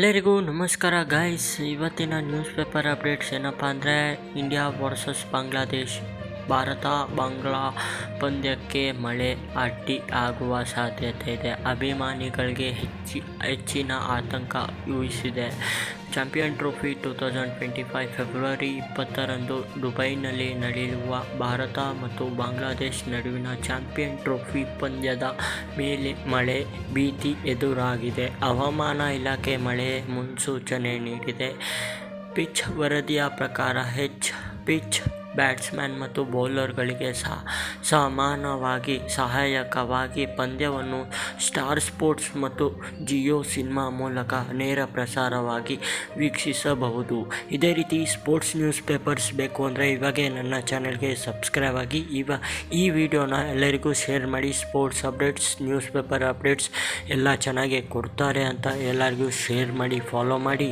ಎಲ್ಲರಿಗೂ ನಮಸ್ಕಾರ ಗಾಯ್ಸ್ ಇವತ್ತಿನ ನ್ಯೂಸ್ ಪೇಪರ್ ಅಪ್ಡೇಟ್ಸ್ ಏನಪ್ಪ ಅಂದರೆ ಇಂಡಿಯಾ ವರ್ಸಸ್ ಬಾಂಗ್ಲಾದೇಶ್ ಭಾರತ, ಬಾಂಗ್ಲಾ ಪಂದ್ಯಕ್ಕೆ ಮಳೆ ಅಡ್ಡಿ ಆಗುವ ಸಾಧ್ಯತೆ ಇದೆ. ಅಭಿಮಾನಿಗಳಿಗೆ ಹೆಚ್ಚಿ ಹೆಚ್ಚಿನ ಆತಂಕ ಊಹಿಸಿದೆ champion trophy two thousand twenty five February ಇಪ್ಪತ್ತರಂದು ದುಬೈನಲ್ಲಿ ನಡೆಯುವ ಭಾರತ ಮತ್ತು ಬಾಂಗ್ಲಾದೇಶ್ ನಡುವಿನ ಚಾಂಪಿಯನ್ ಟ್ರೋಫಿ ಪಂದ್ಯದ ಮೇಲೆ ಮಳೆ ಭೀತಿ ಎದುರಾಗಿದೆ. ಹವಾಮಾನ ಇಲಾಖೆ ಮಳೆ ಮುನ್ಸೂಚನೆ ನೀಡಿದೆ. ಪಿಚ್ ವರದಿಯ ಪ್ರಕಾರ, ಹೆಚ್ ಪಿಚ್ ಬ್ಯಾಟ್ಸ್ಮನ್ ಮತ್ತು ಬೌಲರ್ಗಳಿಗೆ ಸಮಾನವಾಗಿ, ಸಹಾಯಕವಾಗಿ ಪಂದ್ಯವನ್ನು ಸ್ಟಾರ್ ಸ್ಪೋರ್ಟ್ಸ್ ಮತ್ತು ಜಿಯೋ ಸಿನಿಮಾ ಮೂಲಕ ನೇರ ಪ್ರಸಾರವಾಗಿ ವೀಕ್ಷಿಸಬಹುದು. ಇದೇ ರೀತಿ ಸ್ಪೋರ್ಟ್ಸ್ ನ್ಯೂಸ್ ಪೇಪರ್ಸ್ ಬೇಕು ಅಂದರೆ ಇವಾಗೇ ನನ್ನ ಚಾನಲ್ಗೆ ಸಬ್ಸ್ಕ್ರೈಬ್ ಆಗಿ, ಇವ ಈ ವಿಡಿಯೋನ ಎಲ್ಲರಿಗೂ ಶೇರ್ ಮಾಡಿ, sports updates, news paper updates ಎಲ್ಲ ಚೆನ್ನಾಗಿ ಕೊಡ್ತಾರೆ ಅಂತ ಎಲ್ಲರಿಗೂ ಶೇರ್ ಮಾಡಿ, ಫಾಲೋ ಮಾಡಿ.